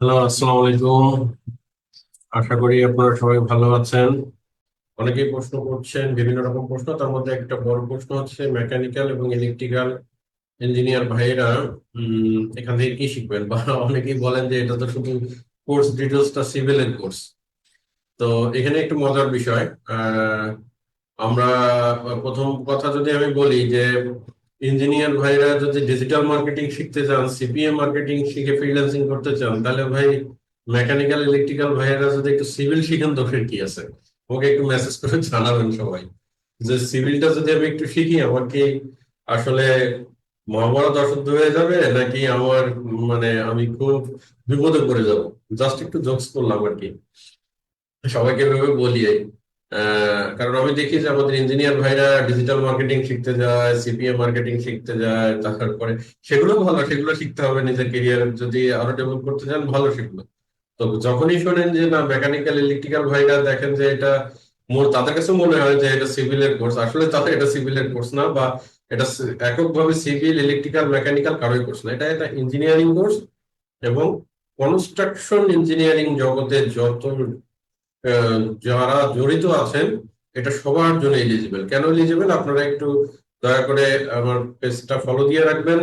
Hello আসসালামু আলাইকুম আশা করি আপনারা সবাই ভালো আছেন। অনেকেই প্রশ্ন করছেন, বিভিন্ন রকম প্রশ্ন। তার মধ্যে একটা বড় প্রশ্ন হচ্ছে মেকানিক্যাল এবং ইলেকট্রিক্যাল ইঞ্জিনিয়ার ভাইয়েরা এখান থেকে কি শিখবেন? বা অনেকেই বলেন যে এটা তো শুধু কোর্স ডিটেলসটা সিভিলের কোর্স তো এখানে একটু মজার বিষয় আমরা, প্রথম কথা যদি আমি বলি যে ইঞ্জিনিয়ার ভাইরা যদি ডিজিটাল মার্কেটিং শিখতে চান সিপিএম মার্কেটিং শিখে ফ্রিল্যান্সিং করতে চান, তাহলে ভাই মেকানিক্যাল ইলেকট্রিক্যাল ভাইয়েরা যদি একটু সিভিল শিখেন দোষের কি আছে? ওকে একটু মেসেজ করে জানাবেন সবাই। যে সিভিলটা যদি আমি একটু শিখি, আমার কি আসলে মহাভারত অশুদ্ধ হয়ে যাবে, নাকি আমার মানে আমি খুব বিপদে পড়ে যাব? জাস্ট একটু জোকস করলাম আর কি। সবাইকে এভাবে বলি কারণ আমি দেখি যে আমাদের ইঞ্জিনিয়ার ভাইরা ডিজিটাল মার্কেটিং শিখতে যায় সিপিএম মার্কেটিং শিখতে যায়, তারপরে সেগুলো ভালো, সেগুলো শিখতে হবে নিজের কেরিয়ার যদি আরও ডেভেলপ করতে চান, ভালো সেগুলো তো যখনই শোনেন যে, না মেকানিক্যাল ইলেকট্রিক্যাল ভাইরা দেখেন যে, এটা তাদের কাছে মনে হয় যে, এটা সিভিলের কোর্স আসলে তাদের এটা সিভিলের কোর্স না, বা এটা এককভাবে সিভিল ইলেকট্রিক্যাল মেকানিক্যাল কারোই কোর্স না। এটা একটা ইঞ্জিনিয়ারিং কোর্স এবং কনস্ট্রাকশন ইঞ্জিনিয়ারিং জগতে যত যারা জড়িত আছেন, এটা সবার জন্য এলিজিবল কেন এলিজিবল আপনারা একটু দয়া করে আমার পেজটা ফলো দিয়ে রাখবেন।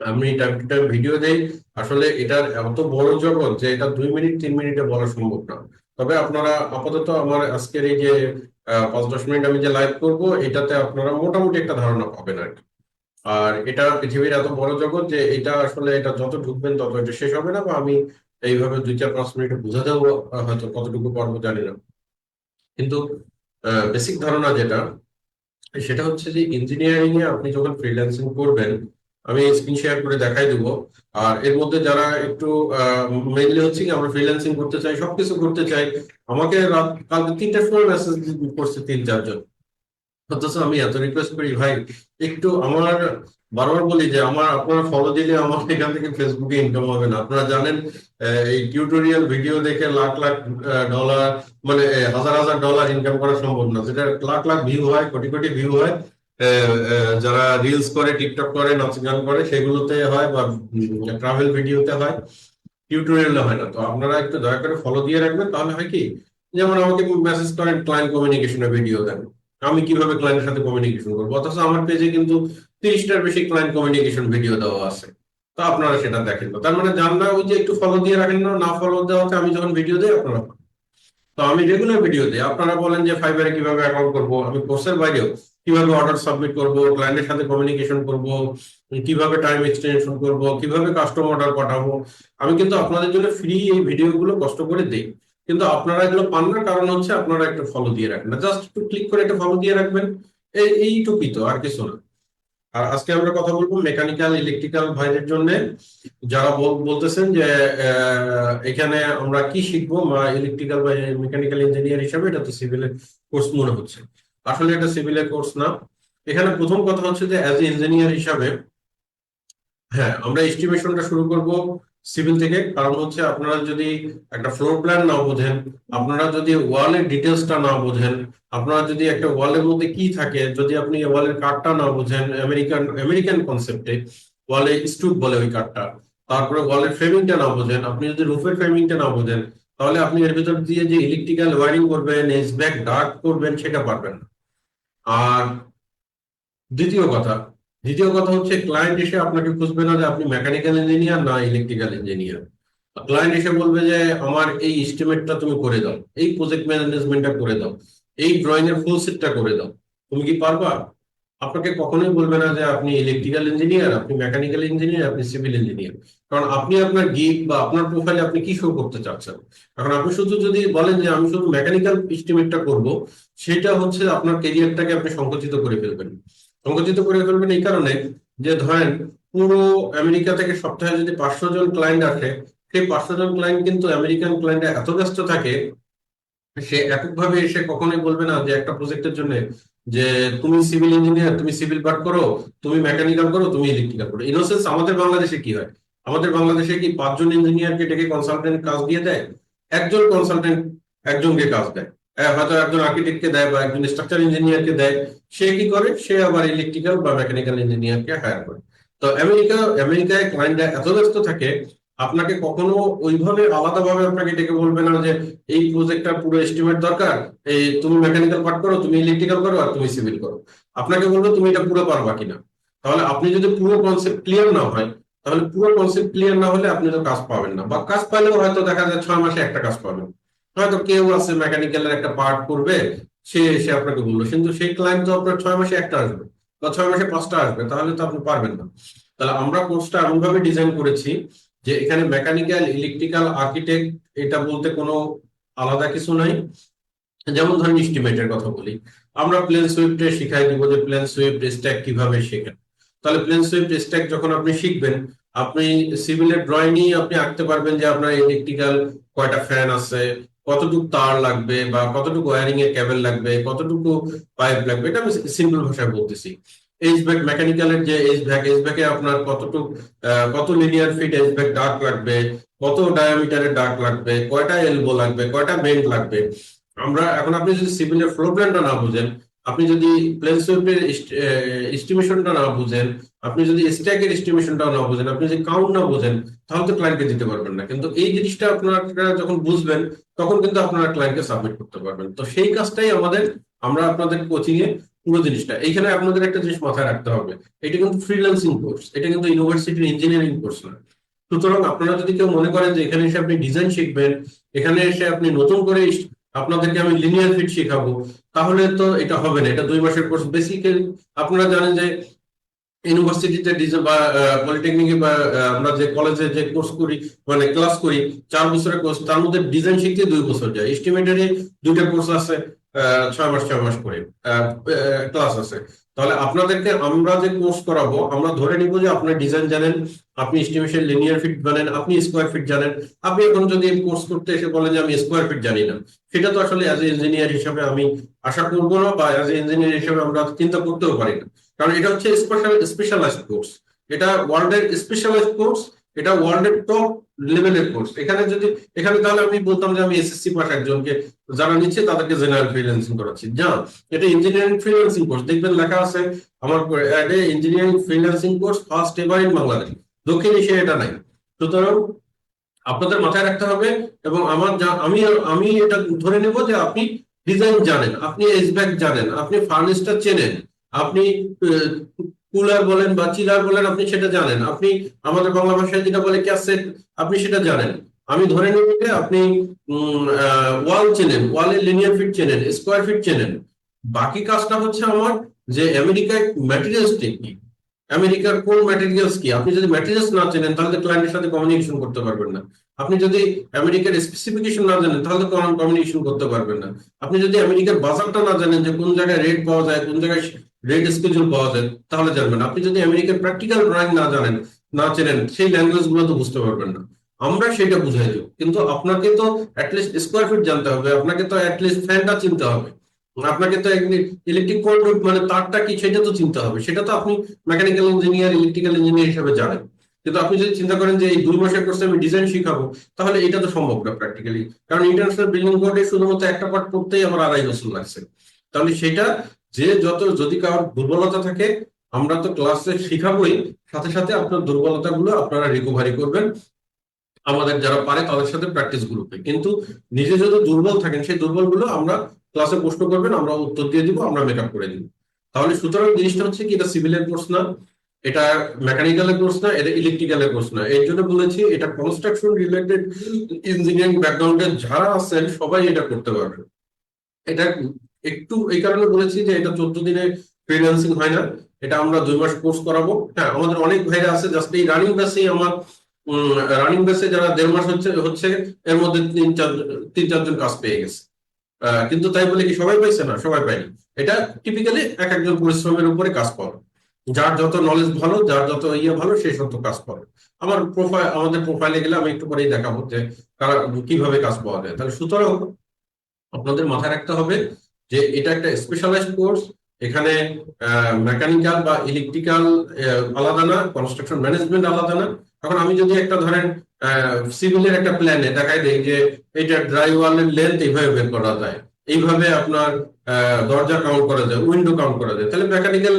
আমি টাইম টু টাইম ভিডিও দেই। আসলে এটার এত বড় জগৎ যে এটা দুই মিনিট, তিন মিনিটে বলা সম্ভব না। তবে আপনারা আপাতত আমার আজকের এই যে পাঁচ দশ মিনিট আমি যে লাইভ করব, এটাতে আপনারা মোটামুটি একটা ধারণা পাবেন আর আর এটা পৃথিবীর এত বড় জগৎ যে এটা আসলে এটা যত ঢুকবেন তত এটা শেষ হবে না বা আমি এইভাবে দুই চার পাঁচ মিনিটে বুঝাতে হয়তো কতটুকু পারব জানি না। কিন্তু বেসিক ধারণা যেটা, সেটা হচ্ছে যে ইঞ্জিনিয়ারিং এ আপনি যখন ফ্রিল্যান্সিং করবেন, আমি স্ক্রিন শেয়ার করে দেখাই দেবো। আর এর মধ্যে যারা একটু মেইনলি হচ্ছে কি আমরা ফ্রিল্যান্সিং করতে চাই, সবকিছু করতে চাই, আমাকে রাত, কালকে তিনটার সময় মেসেজ করছে তিন চারজন। অথচ আমি এত রিকোয়েস্ট করি, ভাই, একটু আমার বারবার বলি যে আমার, আপনারা ফলো দিলে আমার এখান থেকে ফেসবুকে ইনকাম হবে না। আপনারা জানেন এই টিউটোরিয়াল ভিডিও দেখে লাখ লাখ ডলার মানে হাজার হাজার ডলার ইনকাম করা সম্ভব না। যেটা লাখ লাখ ভিউ হয়, কোটি কোটি ভিউ হয়। যারা রিলস করে টিকটক করে, নাচ গান করে, সেগুলোতে হয় বা ট্রাভেল ভিডিওতে হয়। টিউটোরিয়ালে হয় না। তো আপনারা একটু দয়া করে ফলো দিয়ে রাখবেন, তাহলে হয় কি, যেমন আমাকে মেসেজ করেন ক্লায়েন্ট কমিউনিকেশনের ভিডিও দেন। আমি কীভাবে ক্লায়েন্টের সাথে কমিউনিকেশন করব? অথচ আমার পেজে কিন্তু তিরিশটার বেশি ক্লায়েন্ট কমিউনিকেশন ভিডিও দেওয়া আছে। তো আপনারা সেটা দেখেন। না তার মানে জান না ওই যে একটু ফলো দিয়ে রাখেন না না ফলো দেওয়াতে আমি যখন ভিডিও দিই, আপনারা তো আমি রেগুলার ভিডিও দিই। আপনারা বলেন যে ফাইবারে কীভাবে অ্যাকাউন্ট করব? আমি কোর্সের বাইরেও কীভাবে অর্ডার সাবমিট করব ক্লায়েন্টের সাথে কমিউনিকেশন করব, কীভাবে টাইম এক্সটেনশন করব, কীভাবে কাস্টমার অর্ডার পাঠাবো? আমি কিন্তু আপনাদের জন্য ফ্রি এই ভিডিওগুলো কষ্ট করে দিই। কিন্তু আপনারা এগুলো পান না, কারণ হচ্ছে আপনারা একটু ফলো দিয়ে রাখবেন না। জাস্ট একটু ক্লিক করে একটা ফলো দিয়ে রাখবেন। এই, এইটুকুই তো, আর কিছু না। আর আজকে আমরা কথা বলব মেকানিক্যাল ইলেকট্রিক্যাল ভাইদের জন্য। যারা বলতেছেন যে এখানে আমরা কি শিখব ইলেকট্রিক্যাল বা মেকানিক্যাল ইঞ্জিনিয়ার হিসাবে, এটা তো সিভিলের কোর্স মনে হচ্ছে। আসলে এটা সিভিলের কোর্স না। এখানে প্রথম কথা হচ্ছে যে অ্যাজ এ ইঞ্জিনিয়ার হিসাবে হ্যাঁ আমরা এস্টিমেশনটা শুরু করব। সিভিল থেকে, কারণ হচ্ছে আপনারা যদি একটা ফ্লোর প্ল্যান না বোঝেন, আপনারা যদি ওয়ালের ডিটেলসটা না বোঝেন, আপনারা যদি একটা ওয়ালের মধ্যে কি থাকে, যদি আপনি ওয়ালের কাঠটা না বোঝেন আমেরিকান আমেরিকান কনসেপ্টে ওয়ালে স্টুপ বলে ওই কাঠটা, তারপরে ওয়ালের ফ্রেমিংটা না বোঝেন, আপনি যদি রুফের ফ্রেমিংটা না বোঝেন, তাহলে আপনি এর ভিতর দিয়ে যে ইলেকট্রিক্যাল ওয়ারিং করবেন এসব্যাক ডার্ক করবেন, সেটা পারবেন না। আর দ্বিতীয় কথা দ্বিতীয় কথা হচ্ছে ক্লায়েন্ট এসে আপনাকে খুঁজবে না যে আপনি মেকানিক্যাল ইঞ্জিনিয়ার না ইলেকট্রিক্যাল ইঞ্জিনিয়ার ক্লায়েন্ট এসে বলবে যে, আমার এই এস্টিমেটটা তুমি করে দাও, এই প্রজেক্ট ম্যানেজমেন্টটা করে দাও, এই ড্রয়িং এর ফুল সেটটা করে দাও। তুমি কি পারবা? আপনাকে কখনোই বলবে না যে, আপনি ইলেকট্রিক্যাল ইঞ্জিনিয়ার আপনি মেকানিক্যাল ইঞ্জিনিয়ার আপনি সিভিল ইঞ্জিনিয়ার কারণ আপনি আপনার গিগ বা আপনার প্রোফাইলে আপনি কি শো করতে চাচ্ছেন? এখন আপনি শুধু যদি বলেন যে, আমি শুধু মেকানিক্যাল এস্টিমেটটা করব, সেটা হচ্ছে আপনার কেরিয়ারটাকে আপনি সংকুচিত করে ফেলবেন। সংকুচিত করে ফেলবেন এই কারণে যে ধরেন পুরো আমেরিকা থেকে সপ্তাহে যদি পাঁচশো জন ক্লায়েন্ট আসে, সেই পাঁচশো জন ক্লায়েন্ট কিন্তু আমেরিকান ক্লায়েন্ট এত ব্যস্ত থাকে, সে এককভাবে এসে কখনোই বলবে না যে একটা প্রজেক্টের জন্য যে তুমি সিভিল ইঞ্জিনিয়ার তুমি সিভিল পার্ট করো, তুমি মেকানিক্যাল করো, তুমি ইলেকট্রিক্যাল করো। ইনোসেন্স আমাদের বাংলাদেশে কি হয়? আমাদের বাংলাদেশে কি পাঁচজন ইঞ্জিনিয়ারকে ডেকে কনসালটেন্ট কাজ দিয়ে দেয়? একজন কনসালটেন্ট একজনকে কাজ দেয়। হয়তো একজন আর্কিটেক্টকে দেয় বা একজন স্ট্রাকচার ইঞ্জিনিয়ারকে দেয়, সে কি করে? সে আবার ইলেকট্রিক্যাল বা মেকানিক্যাল ইঞ্জিনিয়ারকে হায়ার করে। তো আমেরিকা, আমেরিকায় ক্লায়েন্টরা এত ব্যস্ত থাকে, আপনাকে কখনো ওইভাবে আলাদাভাবে আপনাকে ডেকে বলবে না যে, এই প্রজেক্টটা পুরো এস্টিমেট দরকার, এই তুমি মেকানিক্যাল পার্ট করো, তুমি ইলেকট্রিক্যাল করো আর তুমি সিভিল করো। আপনাকে বলবে, তুমি এটা পুরো পারবা কিনা? তাহলে আপনি যদি পুরো কনসেপ্ট ক্লিয়ার না হয়, তাহলে পুরো কনসেপ্ট ক্লিয়ার না হলে আপনি তো কাজ পাবেন না। বা কাজ পাইলেও হয়তো দেখা যায় ছয় মাসে একটা কাজ পাবেন। হয়তো কেউ আছে মেকানিক্যালের একটা পার্ট করবে, সে এসে আপনাকে বলল। কিন্তু সেই ক্লায়েন্ট তো আপনার ছয় মাসে একটা আসবে, বা ছয় মাসে পাঁচটা আসবে, তাহলে তো আপনি পারবেন না। তাহলে আমরা কোর্সটা এমন ভাবে ডিজাইন করেছি যে এখানে মেকানিক্যাল ইলেকট্রিক্যাল আর্কিটেক্ট এটা বলতে কোনো আলাদা কিছু নাই। যেমন ধরেন এস্টিমেটের কথা বলি। আমরা প্লেন সুইফটে শিখাই দিব যে প্লেন সুইফট স্ট্যাক কীভাবে শেখেন। তাহলে প্লেন সুইফট স্ট্যাক যখন আপনি শিখবেন, আপনি সিভিলের ড্রয়িংই আপনি আঁকতে পারবেন যে আপনার ইলেকট্রিক্যাল কয়টা ফ্যান আছে কতটুকু তার লাগবে বা কতটুকু ওয়ারিং এর কেবল লাগবে, কতটুকু পাইপ লাগবে, এটা আমি সিম্পল ভাষায় বলতেছি। এইচ ব্যাগ মেকানিক্যালের যে এইচ ব্যাগ এইচ ব্যাগে আপনার কতটুকু কত লিনিয়ার ফিট এইচ ব্যাক ডাক লাগবে, কত ডায়ামিটারের ডাক লাগবে, কয়টা এলবো লাগবে, কয়টা বেন্ড লাগবে। আমরা, এখন আপনি যদি সিভিলের ফ্লো প্ল্যানটা না বুঝেন আপনি যদি প্লেন সুইপের এস্টিমেশনটা না বুঝেন, আপনি যদি স্ট্যাকের এস্টিমেশনটা না বুঝেন, আপনি যদি কাউন্ট না বুঝেন, তাহলে তো ক্লায়েন্টকে দিতে পারবেন না। কিন্তু এই জিনিসটা আপনারা যখন বুঝবেন, তখন কিন্তু আপনারা ক্লায়েন্টকে সাবমিট করতে পারবেন। তো সেই কাজটাই আমাদের, আমরা আপনাদের কোচিং এ পুরো জিনিসটা। এইখানে আপনাদের একটা জিনিস মাথায় রাখতে হবে। এটা কিন্তু ফ্রিল্যান্সিং কোর্স এটা কিন্তু ইউনিভার্সিটির ইঞ্জিনিয়ারিং কোর্স না। সুতরাং আপনারা যদি কেউ মনে করেন যে এখানে এসে আপনি ডিজাইন শিখবেন, এখানে এসে আপনি নতুন করে আপনাদেরকে আমি লিনিয়ার ফিট শেখাবো তাহলে তো এটা হবে না, এটা দুই মাসের কোর্স বেসিক্যালি আপনারা জানেন যে ইউনিভার্সিটিতে বা পলিটেকনিকে বা আমরা যে কলেজে যে কোর্স করি মানে ক্লাস করি, চার বছরের কোর্স তার মধ্যে ডিজাইন শিখতে দুই বছর যায়। এস্টিমেটারে দুইটা কোর্স আছে। ছয় মাস ছয় মাস করে ক্লাস আছে। তাহলে আপনাদেরকে আমরা যে কোর্স করাবো, আমরা ধরে নিব যে আপনি ডিজাইন জানেন, আপনি এস্টিমেশন লিনিয়ার ফিট জানেন আপনি স্কোয়ার ফিট জানেন। আপনি এখন যদি কোর্স করতে এসে বলেন যে আমি স্কোয়ার ফিট জানি না, সেটা তো আসলে অ্যাজ এ ইঞ্জিনিয়ার হিসাবে আমি আশা করব না বা অ্যাজ এ ইঞ্জিনিয়ার হিসাবে আমরা চিন্তা করতেও পারি না। কারণ এটা হচ্ছে স্পেশাল স্পেশালাইজড কোর্স এটা ওয়ার্ল্ডের স্পেশালাইজড কোর্স এটা ওয়ার্ল্ডের টপ লেভেলের কোর্স এখানে যদি, এখানে তাহলে আমি বলতাম যে আমি এসএসসি পাস একজনকে যারা নিচ্ছে তাদেরকে জেনারেল ফ্রিল্যান্সিং করাচ্ছি। না এটা ইঞ্জিনিয়ারিং ফ্রিল্যান্সিং কোর্স দেখবেন লেখা আছে, আমার engineering freelancing course first ever in Bangladesh দক্ষিণ এশিয়া এটা নাই। সুতরাং আপনাদের মাথায় রাখতে হবে এবং আমার যা- আমি আমি এটা ধরে নেব যে আপনি ডিজাইন জানেন, আপনি এসব্যাক জানেন, আপনি ফার্নিসটা চেনেন, আপনি কুলার বলেন বা চিলার বলেন, আপনি সেটা জানেন। আপনি আমাদের বাংলা ভাষায় যেটা বলে ক্যাসেট, আপনি সেটা জানেন। আমি ধরে নেব যে আপনি ওয়াল চেনেন ওয়ালের লিনিয়ার ফিট চেনেন, স্কোয়ার ফিট চেনেন। বাকি কাজটা হচ্ছে আমার যে আমেরিকায় ম্যাটেরিয়ালস কি? আমেরিকার কোন ম্যাটেরিয়ালস কি? আপনি যদি ম্যাটেরিয়ালস না চেনেন, তাহলে ক্লায়েন্টের সাথে কমিউনিকেশন করতে পারবেন না। আপনি যদি আমেরিকার স্পেসিফিকেশন না জানেন, তাহলে কমিউনিকেশন করতে পারবেন না। আপনি যদি আমেরিকার বাজারটা না জানেন যে কোন জায়গায় রেট পাওয়া যায়, কোন জায়গায় রেট স্কেজুল পাওয়া যায়, তাহলে জানবেন। আপনি যদি আমেরিকার প্র্যাকটিক্যাল ড্রয়িং না জানেন, না চেনেন, সেই ল্যাঙ্গুয়েজগুলো তো বুঝতে পারবেন না। আমরা সেটা বুঝাই দেব। কিন্তু আপনাকে তো অ্যাটলিস্ট স্কোয়ার ফিট জানতে হবে, আপনাকে তো অ্যাটলিস্ট ফ্যানটা চিনতে হবে। আপনাকে তো ইলেকট্রিক কন্ডুট মানে তারটা কি, সেটা তো চিনতে হবে। সেটা তো আপনি মেকানিক্যাল ইঞ্জিনিয়ার ইলেকট্রিক্যাল ইঞ্জিনিয়ার হিসেবে জানেন। কিন্তু আপনি যদি চিন্তা করেন যে এই দুই মাসের কোর্সে আমি ডিজাইন শিখাবো, তাহলে এটা তো সম্ভব না প্র্যাকটিক্যালি কারণ ইন্টারন্যাশনাল বিল্ডিং কোডে শুধুমাত্র একটা পার্ট পড়তেই আমার আড়াই বছর লাগছে। তাহলে সেটা যে যত, যদি কারোর দুর্বলতা থাকে, আমরা তো ক্লাসে শিখাবোই। সাথে সাথে আপনার দুর্বলতাগুলো আপনারা রিকভারি করবেন। আমাদের যারা পারে তাদের সাথে প্র্যাকটিস গ্রুপে কিন্তু নিজে যদি দুর্বল থাকেন, সেই দুর্বলগুলো আমরা ক্লাসে প্রশ্ন করবেন, আমরা উত্তর দিয়ে দিব, আমরা মেকআপ করে দিব। তাহলে সুতরাং জিনিসটা হচ্ছে কি, এটা সিভিলের কোর্স না, এটা মেকানিক্যালের কোর্স না, এটা ইলেকট্রিক্যালের কোর্স না। এর জন্য বলেছি, এটা কনস্ট্রাকশন রিলেটেড ইঞ্জিনিয়ারিং ব্যাকগ্রাউন্ডে যারা আছেন, সবাই এটা করতে পারবে এটা একটু এই কারণে বলেছি যে এটা চোদ্দ দিনে ফ্রিল্যান্সিং হয় না, এটা আমরা দুই মাস কোর্স করাবো। হ্যাঁ আমাদের অনেক ভাইরা আছে জাস্ট এই রানিং বেসেই আমার রানিং বেসে যারা দেড় মাস হচ্ছে হচ্ছে, এর মধ্যে তিন, চার, তিন চারজন কাজ পেয়ে গেছে। কিন্তু তাই বলে কি সবাই পাইছে না? সবাই পায়নি এটা টিপিক্যালি এক একজন পরিশ্রমের উপরে কাজ পাবে যার যত নলেজ ভালো, যার যত ইয়ে ভালো, সে তত কাজ পাবে আমার প্রোফাইল আমাদের প্রোফাইলে গেলে আমি একটু পরেই দেখাবো যে কারা কীভাবে কাজ পাওয়া যায়। তাহলে সুতরাং আপনাদের মাথায় রাখতে হবে যে এটা একটা স্পেশালাইজড কোর্স এখানে মেকানিক্যাল বা ইলেকট্রিক্যাল আলাদা না কনস্ট্রাকশন ম্যানেজমেন্ট আলাদা না। তখন আমি যদি একটা ধরেন সিভিলের একটা প্ল্যানে দেখাই দেই যে এটা ড্রাইওয়ালের লেন্থ এইভাবে বের করা যায়। এইভাবে আপনার দরজা কাউন্ট করা যায় উইন্ডো কাউন্ট করা যায়। তাহলে মেকানিক্যাল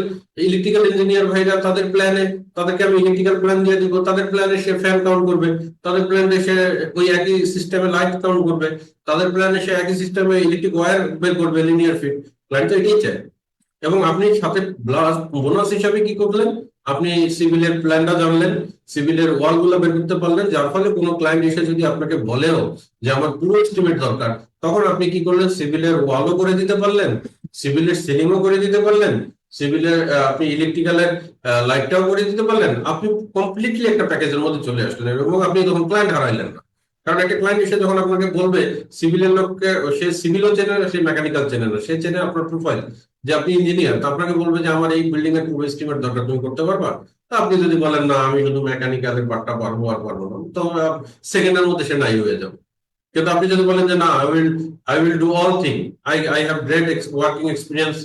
ইলেকট্রিক্যাল ইঞ্জিনিয়ার ভাইরা তাদের প্ল্যানে তাদেরকে আমি ইলেকট্রিক্যাল প্ল্যান দিয়ে দিব। তাদের প্ল্যানে সে ফ্যান কাউন্ট করবে। তাদের প্ল্যানে সে ওই একই সিস্টেমে লাইট কাউন্ট করবে। তাদের প্ল্যানে সে একই সিস্টেমে ইলেকট্রিক ওয়্যার বের করবে লিনিয়ার ফিট ক্লায়েন্ট তো এটাই চায় এবং আপনি সাথে বোনাস হিসাবে কি করলেন? আপনি সিভিলের প্ল্যানটা জানলেন, সিভিলের ওয়ালগুলো বের করতে পারলেন, যার ফলে কোনো ক্লায়েন্ট এসে যদি আপনাকে বলেও যে আমার পুরো এস্টিমেট দরকার, তখন আপনি কি করলেন? সিভিলের ওয়ালও করে দিতে পারলেন, সিভিলের সিলিংও করে দিতে পারলেন, সিভিলের আপনি ইলেকট্রিক্যালের লাইটটাও করে দিতে পারলেন, আপনি কমপ্লিটলি একটা প্যাকেজের মধ্যে চলে আসলেন এবং আপনি তখন ক্লায়েন্ট হারাইলেন না। কারণ একটা ক্লায়েন্ট এসে যখন আপনাকে বলবে সিভিলের লোককে, সে সিভিলও চেনে না, সে মেকানিক্যাল চেনে না। সে চেনে আপনার প্রোফাইল যে আপনি ইঞ্জিনিয়ার তো আপনাকে বলবে যে, আমার এই বিল্ডিং এর পুরো এস্টিমেট দরকার, তুমি করতে পারবা? তা আপনি যদি বলেন, না, আমি শুধু মেকানিক্যালের পার্টটা পারব আর পারব না, তো সেকেন্ডের মধ্যে সে নাই হয়ে যাবে। কিন্তু আপনি যদি বলেন যে, না I will I will do all thing I I have great working experience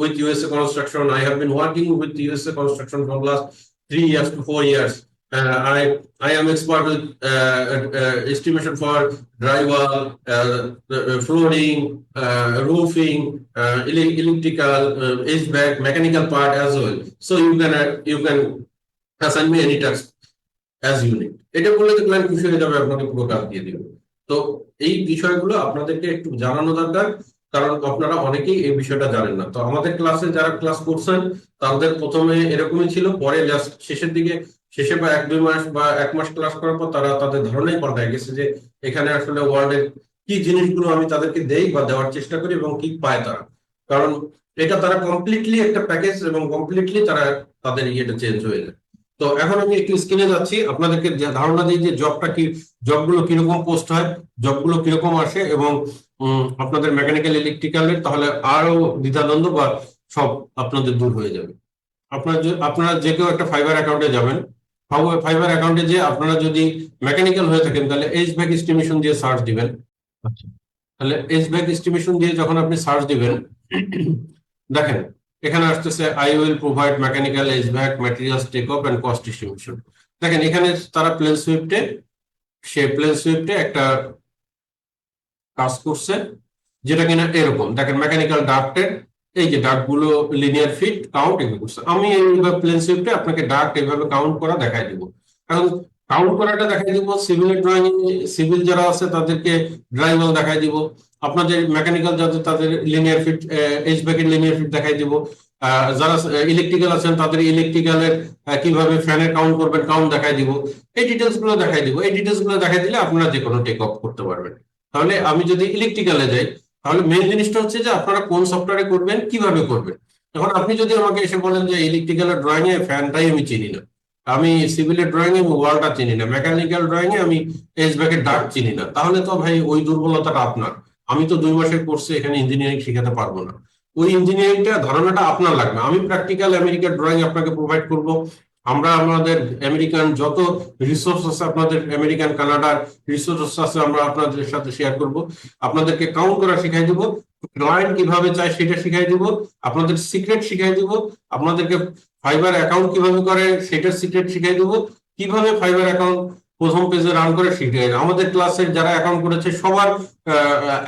with USA construction I have been working with USA construction from last three years to four years. Uh, I I am expert with uh, uh, estimation for drywall, uh, uh, flooring, uh, roofing, uh, electrical, uh, HVAC, mechanical part as well. So you can uh, you can assign me any task as you need. এটা বললে তো client খুশি হয়ে যাবে আপনাকে পুরো কাজ দিয়ে দিবে তো এই বিষয়গুলো আপনাদেরকে একটু জানানো দরকার কারণ আপনারা অনেকেই এই বিষয়টা জানেন না তো আমাদের ক্লাসে যারা ক্লাস করছেন তাদের প্রথমে এরকমই ছিল পরে জাস্ট শেষের দিকে শেষে বা এক, দুই মাস বা এক মাস ক্লাস করার পর তারা তাদের ধারণাই পাল্টায় গেছে যে এখানে আসলে ওয়ার্ল্ডের কি জিনিসগুলো আমি তাদেরকে দেই বা দেওয়ার চেষ্টা করি এবং কি পায় তারা। কারণ এটা তারা কমপ্লিটলি একটা প্যাকেজ এবং কমপ্লিটলি তারা তাদের ইয়েটা চেঞ্জ হয়ে যায়। তো এখন আমি একটু স্ক্রিনে যাচ্ছি। আপনাদেরকে ধারণা দিই যে জবটা কি জবগুলো কীরকম পোস্ট হয় জবগুলো কীরকম আসে এবং আপনাদের মেকানিক্যাল ইলেকট্রিক্যালের তাহলে আরও দ্বিধাদ্বন্দ্ব বা সব আপনাদের দূর হয়ে যাবে। আপনার আপনারা যে কেউ একটা ফাইবার অ্যাকাউন্টে যাবেন ফাইবার অ্যাকাউন্টে যে আপনারা যদি মেকানিক্যাল হয়ে থাকেন তাহলে এইচ ব্যাক এস্টিমেশন দিয়ে সার্চ দিবেন। তাহলে এইচ ব্যাক এস্টিমেশন দিয়ে যখন আপনি সার্চ দিবেন দেখেন এখানে আসতেছে আই উইল প্রোভাইড মেকানিক্যাল এইচ back materials take off and cost estimation দেখেন এখানে তারা প্লেন সুইফটে সে প্লেন সুইফটে একটা কাজ করছে যেটা কিনা এরকম। দেখেন মেকানিক্যাল ডাক্টের এই যে ডাকগুলো লিনিয়ার ফিট কাউন্ট এগুলো করছে আমি এইভাবে প্লেন সুইফটে আপনাকে ডাক এইভাবে কাউন্ট করা দেখাই দিব। কারণ কাউন্ট করাটা দেখাই দিব সিভিলের ড্রয়িং সিভিল যারা আছে তাদেরকে ড্রাইভাল দেখাই দিব। আপনাদের মেকানিক্যাল যাদের, তাদের লিনিয়ার ফিট এইচ ব্যাকের লিনিয়ার ফিট দেখাই দিব। যারা ইলেকট্রিক্যাল আছেন, তাদের ইলেকট্রিক্যালের কীভাবে ফ্যানের কাউন্ট করবেন কাউন্ট দেখাই দিব। এই ডিটেলসগুলো দেখাই দিব। এই ডিটেলসগুলো দেখাই দিলে আপনারা যে কোনো টেক অফ করতে পারবেন। তাহলে আমি যদি ইলেকট্রিক্যালে যাই তাহলে মেন জিনিসটা হচ্ছে যে আপনারা কোন সফটওয়্যারে করবেন, কীভাবে করবেন? এখন আপনি যদি আমাকে এসে বলেন যে ইলেকট্রিক্যালের ড্রয়িং এ ফ্যানটাই আমি চিনি না। আমি সিভিলের ড্রয়িং এ ওয়ালটা চিনি না। মেকানিক্যাল ড্রয়িং এ আমি এস ব্যাকের ডাক চিনি না। তাহলে তো ভাই ওই দুর্বলতাটা আপনার। আমি তো দুই মাসের কোর্সে এখানে ইঞ্জিনিয়ারিং শেখাতে পারব না। ওই ইঞ্জিনিয়ারিংটা ধারণাটা আপনার লাগবে। আমি প্র্যাকটিক্যাল আমেরিকার ড্রয়িং আপনাকে প্রোভাইড করব। আমরা আমাদের আমেরিকান যত রিসোর্স আছে, আপনাদের আমেরিকান কানাডার রিসোর্স আছে, আমরা আপনাদের সাথে শেয়ার করব। আপনাদেরকে কাউন্ট করা শিখাই দিব ক্লায়েন্ট কীভাবে চায় সেটা শিখাই দিব, আপনাদের সিক্রেট শিখাই দিব, আপনাদেরকে ফাইবার অ্যাকাউন্ট কীভাবে করে সেটার সিক্রেট শিখাই দিব, কীভাবে ফাইবার অ্যাকাউন্ট প্রথম পেজে রান করে শিখে আমাদের ক্লাসের যারা অ্যাকাউন্ট করেছে, সবার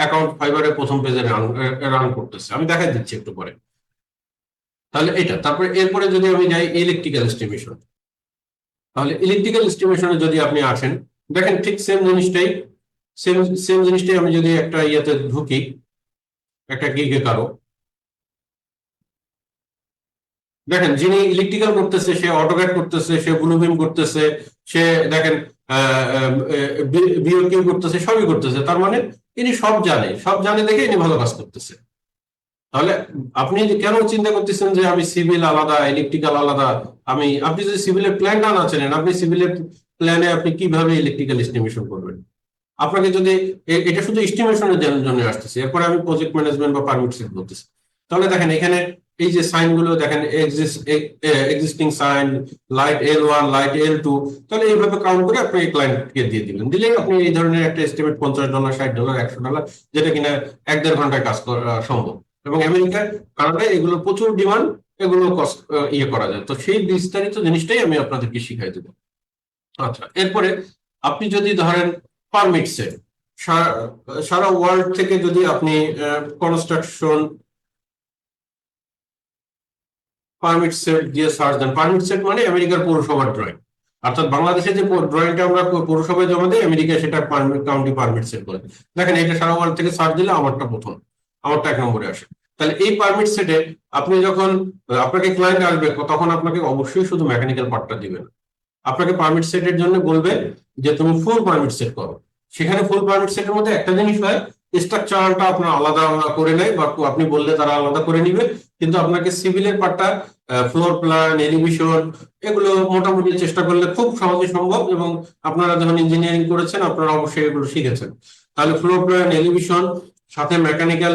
অ্যাকাউন্ট ফাইবারে প্রথম পেজে রান রান করতেছে। আমি দেখাই দিচ্ছি একটু পরে। তাহলে এটা, তারপরে এরপরে যদি আমি যাই ইলেকট্রিক্যাল এস্টিমেশন তাহলে ইলেকট্রিক্যাল এস্টিমেশনে যদি আপনি আসেন, দেখেন ঠিক সেম জিনিসটাই সেম সেম জিনিসটাই আমি যদি একটা ইয়েতে ঢুকি, একটা গিগে কারও, দেখেন যিনি ইলেকট্রিক্যাল করতেছে, সে অটোক্যাড করতেছে, সে ব্লুবিম করতেছে, সে দেখেন বিওকিউ করতেছে, সবই করতেছে, তার মানে ইনি সব জানে সব জানে দেখে ইনি ভালো কাজ করতেছে। তাহলে আপনি কেন চিন্তা করতেছেন যে আমি সিভিল আলাদা ইলেকট্রিক্যাল আলাদা? আমি, আপনি যদি সিভিলের প্ল্যানটা না জানেন আপনি সিভিলের প্ল্যানে আপনি কীভাবে ইলেকট্রিক্যাল এস্টিমেশন করবেন? আপনাকে যদি এটা শুধু এস্টিমেশনের জন্য আসতেছে। এরপরে আমি প্রজেক্ট ম্যানেজমেন্ট বা পারমিট সেট বলতেছি তাহলে দেখেন, এখানে এই যে সাইনগুলো, দেখেন existing sign light L one light L two তাহলে এইভাবে কাউন্ট করে আপনি ক্লায়েন্টকে দিয়ে দিবেন। দিলে আপনি এই ধরনের একটা এস্টিমেট পঞ্চাশ ডলার ষাট ডলার একশো ডলার যেটা কিনা এক দেড় ঘন্টায় কাজ করা সম্ভব। এবং আমেরিকায় কানাডায় এগুলো প্রচুর ডিমান্ড এগুলো ইয়ে করা যায়। তো সেই বিস্তারিত জিনিসটাই আমি আপনাদেরকে শিখাই দেবো। আচ্ছা এরপরে আপনি যদি ধরেন পারমিট সেট সারা ওয়ার্ল্ড থেকে যদি আপনি কনস্ট্রাকশন পারমিট সেট দিয়ে সার্চ দেন পারমিট সেট মানে আমেরিকার পৌরসভার ড্রয়িং অর্থাৎ বাংলাদেশে যে ড্রয়িংটা আমরা পৌরসভায় জমা দিই, আমেরিকায় সেটা কাউন্টি পারমিট সেট করে। দেখেন এটা সারা ওয়ার্ল্ড থেকে সার্চ দিলে আমারটা প্রথম, আমারটা এক নম্বরে আসে। তাহলে এই পারমিট সেটে আপনি যখন, আপনাকে ক্লায়েন্ট আসবে, তখন আপনাকে অবশ্যই শুধু মেকানিক্যাল পার্টটা দিবে না। আপনাকে পারমিট সেটের জন্য বলবে যে তুমি ফুল পারমিট সেট করো। সেখানে ফুল পারমিট সেটের মধ্যে একটা জিনিস হয় স্ট্রাকচারটা আপনার আলাদা করে নেয় বা আপনি বললে তারা আলাদা করে নিবে। কিন্তু আপনাকে সিভিলের পার্টটা ফ্লোর প্ল্যান এলিভেশন এগুলো মোটামুটি চেষ্টা করলে খুব সহজে সম্ভব এবং আপনারা যখন ইঞ্জিনিয়ারিং করেছেন, আপনারা অবশ্যই এগুলো শিখেছেন। তাহলে ফ্লোর প্ল্যান এলিভেশন সাথে মেকানিক্যাল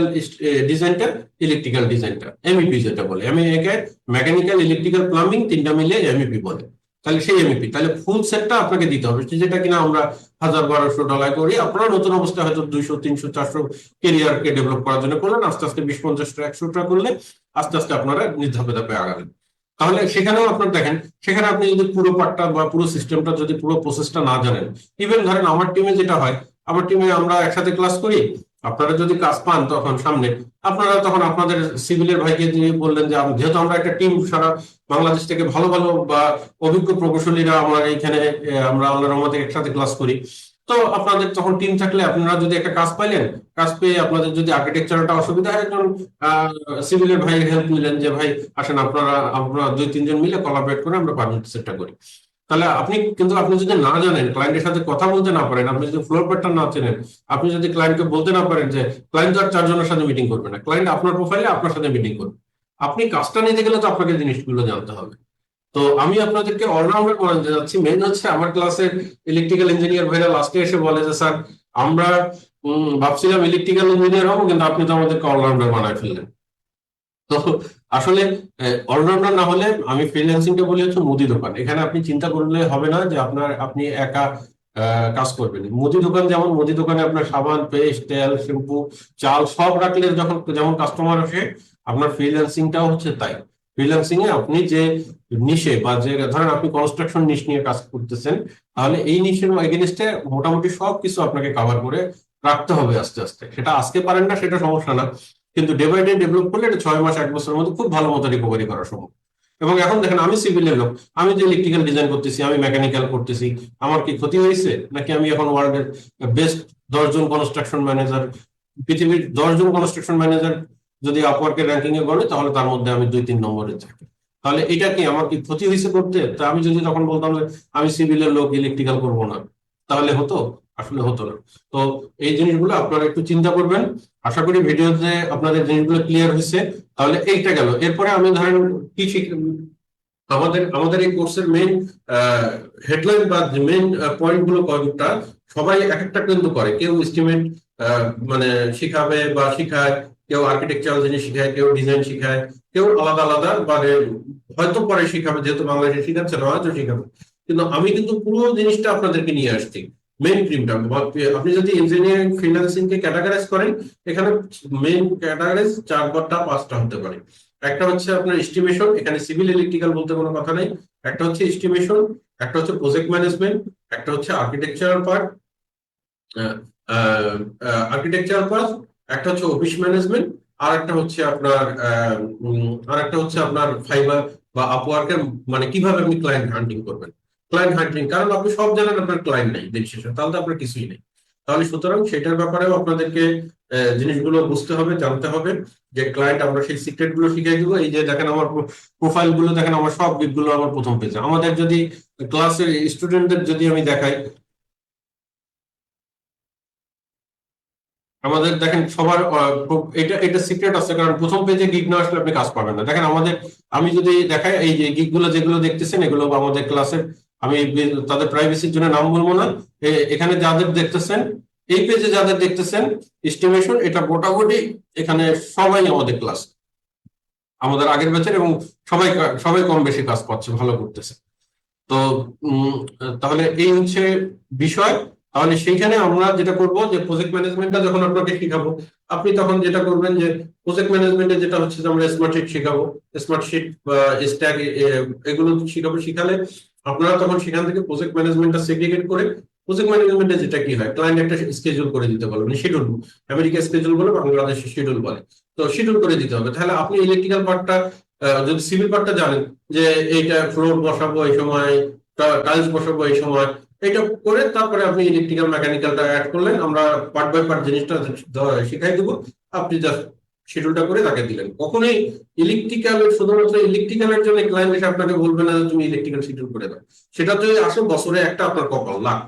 ডিজাইনটা ইলেকট্রিক্যাল ডিজাইনটা এমইপি যেটা বলে। আমি একে মেকানিক্যাল ইলেকট্রিক্যাল প্লাম্বিং তিনটা মিলে এমইপি বলে। তাহলে সেই এমইপি তাহলে ফুল সেটটা আপনাকে দিতে হবে। যেটা কিনা আমরা হাজার বারোশো ডলার করি, আপনারা নতুন অবস্থায় হয়তো দুইশো, তিনশো, চারশো কেরিয়ারকে ডেভেলপ করার জন্য করলেন, আস্তে আস্তে বিশ পঞ্চাশটা একশোটা করলে আস্তে আস্তে আপনারা নিজ ধাপে ধাপে আগাবেন। তাহলে সেখানেও আপনার দেখেন, সেখানে আপনি যদি পুরো পার্টটা বা পুরো সিস্টেমটা যদি পুরো প্রসেসটা না জানেন ইভেন ধরেন আমার টিমে যেটা হয়, আমার টিমে আমরা একসাথে ক্লাস করি আপনারা যদি কাজ পান তখন সামনে, আপনারা তখন আপনাদের সিভিলের ভাইকে দিয়ে বললেন যে যেহেতু আমরা একটা টিম সারা বাংলাদেশ থেকে ভালো ভালো বা অভিজ্ঞ প্রকৌশলীরা আমরা এখানে আমরা আল্লাহর রহমতে একসাথে ক্লাস করি। তো আপনাদের তখন টিম থাকলে আপনারা যদি একটা কাজ পাইলেন, কাজ পেয়ে আপনাদের যদি আর্কিটেকচারটা অসুবিধা হয় একজন সিভিলের ভাই হেল্প নিলেন যে, ভাই, আসেন আপনারা, আমরা দুই, তিনজন মিলে কোলাবরেট করে আমরা পারমিট সেটটা করি। তাহলে আপনি কিন্তু আপনি যদি না জানেন ক্লায়েন্টের সাথে কথা বলতে না পারেন, আপনি যদি ফ্লোর প্যাটার্ন না চেনেন, আপনি যদি ক্লায়েন্টকে বলতে না পারেন যে ক্লায়েন্ট তো আর চারজনের সাথে মিটিং করবে না। ক্লায়েন্ট আপনার প্রোফাইলে আপনার সাথে মিটিং করবে। আপনি কাজটা নিতে গেলে তো আপনাকে জিনিসগুলো জানতে হবে। তো আমি আপনাদেরকে অলরাউন্ডার করাতে যাচ্ছি মেন হচ্ছে আমার ক্লাসের ইলেকট্রিক্যাল ইঞ্জিনিয়ার ভাইরা লাস্টে এসে বলে যে, স্যার, আমরা ভাবছিলাম ইলেকট্রিক্যাল ইঞ্জিনিয়ার হব, কিন্তু আপনি তো আমাদেরকে অলরাউন্ডার বানায় ফেললেন। তো আসলে অলরাউন্ডার না হলে আমি ফ্রিল্যান্সিংটা বলি হচ্ছে মুদি দোকান। এখানে আপনি চিন্তা করলে হবে না যে আপনার, আপনি একা কাজ করবেন। মুদি দোকান যেমন, মুদি দোকানে আপনার সাবান, পেস্ট, তেল, শ্যাম্পু, চাল সব রাখলে যখন, যেমন কাস্টমার আসে, আপনার ফ্রিল্যান্সিংটাও হচ্ছে তাই। ফ্রিল্যান্সিং এ আপনি যে নিশে বা যে, ধরেন আপনি কনস্ট্রাকশন নিশ নিয়ে কাজ করতেছেন, তাহলে এই নিশের এগেনস্টে মোটামুটি সব কিছু আপনাকে কভার করে রাখতে হবে আস্তে আস্তে। সেটা আজকে পারেন না, সেটা সমস্যা না। কিন্তু ডে বাই ডে ডেভেলপ করলে এটা ছয় মাস, এক বছরের মধ্যে খুব ভালো মতো রিকভারি করা সম্ভব। এবং এখন দেখেন, আমি সিভিলের লোক। আমি যে ইলেকট্রিক্যাল ডিজাইন করতেছি, আমি মেকানিক্যাল করতেছি, আমার কি ক্ষতি হয়েছে? নাকি আমি এখন ওয়ার্ল্ডের বেস্ট দশজন কনস্ট্রাকশন ম্যানেজার পৃথিবীর দশজন কনস্ট্রাকশন ম্যানেজার যদি আপওয়ার্কের র্যাঙ্কিং এ গণে তাহলে তার মধ্যে আমি দুই, তিন নম্বরে থাকি। তাহলে এটা কি আমার কি ক্ষতি হয়েছে করতে? তা আমি যদি তখন বলতাম যে, আমি সিভিলের লোক ইলেকট্রিক্যাল করব না, তাহলে হতো? আসলে হতো না। তো এই জিনিসগুলো আপনারা একটু চিন্তা করবেন। আশা করি ভিডিওতে আপনাদের জিনিসগুলো ক্লিয়ার হয়েছে। তাহলে এইটা গেল। এরপরে আমি ধরেন কি আমাদের আমাদের এই কোর্সের মেইন হেডলাইন বা মেইন পয়েন্টগুলো কয়েকটা সবাই এক একটা কিন্তু করে। কেউ এস্টিমেট মানে শিখাবে বা শিখায়, কেউ আর্কিটেকচারাল জিনিস শিখায়, কেউ ডিজাইন শিখায়, কেউ আলাদা আলাদা মানে হয়তো পরে শিখাবে, যেহেতু বাংলাদেশে শিখাচ্ছে না হয়তো শিখাবে। কিন্তু আমি কিন্তু পুরো জিনিসটা আপনাদেরকে নিয়ে আসছি। মেইন ক্রিমটা আপনি যদি ইঞ্জিনিয়ারিং ফ্রিল্যান্সিং কে ক্যাটাগরাইজ করেন, এখানে মেইন ক্যাটাগরাইজ চারটা পাঁচটা হতে পারে। একটা হচ্ছে আপনার এস্টিমেশন এখানে সিভিল ইলেকট্রিক্যাল বলতে কোনো কথা নেই। একটা হচ্ছে এস্টিমেশন একটা হচ্ছে প্রজেক্ট ম্যানেজমেন্ট একটা হচ্ছে আর্কিটেকচারাল পার্ট আর্কিটেকচারাল পার্ট একটা হচ্ছে অফিস ম্যানেজমেন্ট আর একটা হচ্ছে আপনার আর একটা হচ্ছে আপনার ফাইবার বা আপওয়ার্কের মানে কীভাবে আপনি ক্লায়েন্ট হান্টিং করবেন। ক্লায়েন্ট হান্টিং কারণ আপনি সব জানেন আপনার ক্লায়েন্ট নেই, দিন শেষে। তাহলে তো আপনার কিছুই নেই। তাহলে সুতরাং সেটার ব্যাপারেও আপনাদেরকে জিনিসগুলো বুঝতে হবে, জানতে হবে যে ক্লায়েন্ট আমরা সেই সিক্রেটগুলো শিখিয়ে দিব। এই যে দেখেন আমার প্রোফাইলগুলো, দেখেন আমার সবগুলো আমার প্রথম পেজে আমাদের যদি ক্লাসের স্টুডেন্টদের যদি আমি দেখাই, আমাদের দেখেন সবার এটা এটা সিক্রেট আছে, কারণ প্রথম পেজে গিগ না আসলে আপনি কাজ পাবেন না। দেখেন আমাদের, আমি যদি দেখাই, এই যে গিগগুলো যেগুলো দেখতেছেন, এগুলো আমাদের ক্লাসের আমি তাদের প্রাইভেসির জন্য নাম বলব না। এখানে যাদের দেখতেছেন, এই পেজে যাদের দেখতেছেন এস্টিমেশন এটা মোটামুটি এখানে সবাই আমাদের ক্লাস আমাদের আগের ব্যাচের এবং সবাই সবাই কম বেশি কাজ পাচ্ছে ভালো করতেছে। তো তাহলে এই হচ্ছে বিষয়। তাহলে সেইখানে আমরা যেটা করব যে প্রজেক্ট ম্যানেজমেন্টটা যখন আপনাকে শিখাবো, আপনি তখন যেটা করবেন যে প্রজেক্ট ম্যানেজমেন্টে যেটা হচ্ছে যে আমরা স্মার্ট শিট শিখাবো। স্মার্ট শিট বা স্ট্যাক এগুলো শিখাবো, শিখালে আপনারা তখন সেখান থেকে প্রজেক্ট ম্যানেজমেন্টটা সেগ্রিগেট করে প্রজেক্ট ম্যানেজমেন্টে যেটা কি হয় ক্লায়েন্ট একটা স্কেজুল করে দিতে পারবেন শিডিউল আমেরিকা স্কেজুল বলে বাংলাদেশে শিডিউল বলে। তো শিডিউল করে দিতে হবে। তাহলে আপনি ইলেকট্রিক্যাল পার্টটা যদি সিভিল পার্টটা জানেন, যে এইটা ফ্লোর বসাবো এই সময় টাইলস বসাবো এই সময় এটা করে তারপরে আপনি ইলেকট্রিক্যাল মেকানিক্যালটা অ্যাড করলেন আমরা পার্ট বাই পার্ট জিনিসটা শিখাই দেবো। আপনি জাস্ট শিডিউলটা করে তাকে দিলেন। কখনোই ইলেকট্রিক্যাল শুধুমাত্র ইলেকট্রিক্যালের জন্য ক্লায়েন্ট এসে আপনাকে বলবে না তুমি ইলেকট্রিক্যাল শিডিউল করে দাও। সেটা যদি আসে, বছরে একটা আপনার কপাল লাখ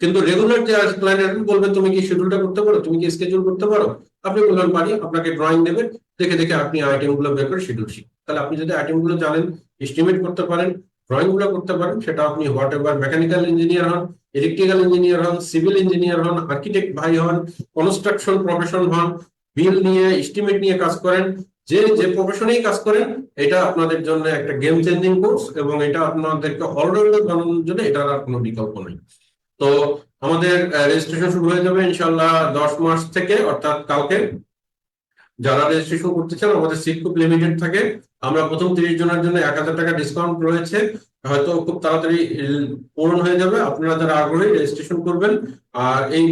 কিন্তু রেগুলার যে ক্লায়েন্ট বলবে, তুমি কি শিডিউলটা করতে পারো? তুমি কি স্কেজুল করতে পারো? আপনি বলবেন পারি, আপনাকে ড্রয়িং দেবে, দেখে দেখে আপনি আইটেমগুলো বের করে শিডিউল শিখ তাহলে আপনি যদি আইটেমগুলো জানেন এস্টিমেট করতে পারেন ড্রয়িংগুলো করতে পারেন, সেটা আপনি হোয়াট এভার মেকানিক্যাল ইঞ্জিনিয়ার হন ইলেকট্রিক্যাল ইঞ্জিনিয়ার হন সিভিল ইঞ্জিনিয়ার হন আর্কিটেক্ট ভাই হন কনস্ট্রাকশন প্রফেশন হন বিল নিয়ে এস্টিমেট নিয়ে কাজ করেন, যে যে প্রফেশনেই কাজ করেন, এটা আপনাদের জন্য একটা গেম চেঞ্জিং কোর্স এবং এটা আপনাদেরকে অলরাউন্ডার বানানোর জন্য এটার আর কোনো বিকল্প নেই। তো আমাদের রেজিস্ট্রেশন শুরু হয়ে যাবে ইনশাল্লাহ দশ মার্চ থেকে, অর্থাৎ কালকে। যারা রেজিস্ট্রেশন করতে চান, আমাদের সিট খুব লিমিটেড থাকে। আমরা প্রথম তিরিশ জনের জন্য এক হাজার টাকা ডিসকাউন্ট রয়েছে। হয়তো খুব তাড়াতাড়ি পূরণ হয়ে যাবে। আপনারা যারা আগ্রহী রেজিস্ট্রেশন করবেন। আর এই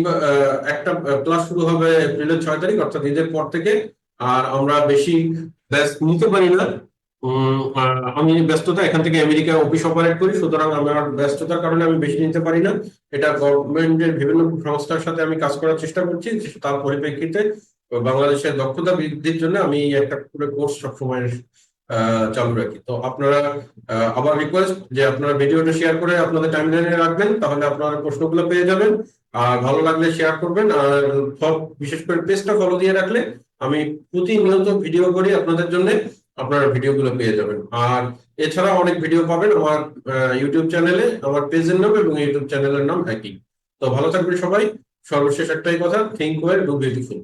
একটা ক্লাস শুরু হবে এপ্রিলের ছয় তারিখ, অর্থাৎ ঈদের পর থেকে। আর আমরা বেশি ব্যাচ নিতে পারি না। আমি ব্যস্ততা, এখান থেকে আমেরিকা অফিস অপারেট করি। সুতরাং আমার ব্যস্ততার কারণে আমি বেশি নিতে পারি না। এটা গভর্নমেন্টের বিভিন্ন সংস্থার সাথে আমি কাজ করার চেষ্টা করছি। তার পরিপ্রেক্ষিতে বাংলাদেশের দক্ষতা বৃদ্ধির জন্য আমি একটা করে কোর্স সবসময় চালু রাখি। তো আপনারা আবার রিকোয়েস্ট যে আপনারা ভিডিওটা শেয়ার করে আপনাদের টাইমলাইনে রাখবেন, তাহলে আপনারা প্রশ্নগুলো পেয়ে যাবেন। আর ভালো লাগলে শেয়ার করবেন। আর সব বিশেষ করে পেজটা ফলো দিয়ে রাখলে আমি প্রতিনিয়ত ভিডিও করি আপনাদের জন্য, আপনারা ভিডিওগুলো পেয়ে যাবেন। আর এছাড়া অনেক ভিডিও পাবেন আমার ইউটিউব চ্যানেলে আমার পেজের নাম এবং ইউটিউব চ্যানেলের নাম একই। তো ভালো থাকবেন সবাই। সর্বশেষ একটাই কথা থিঙ্ক ওয়েল ডু বিউটিফুল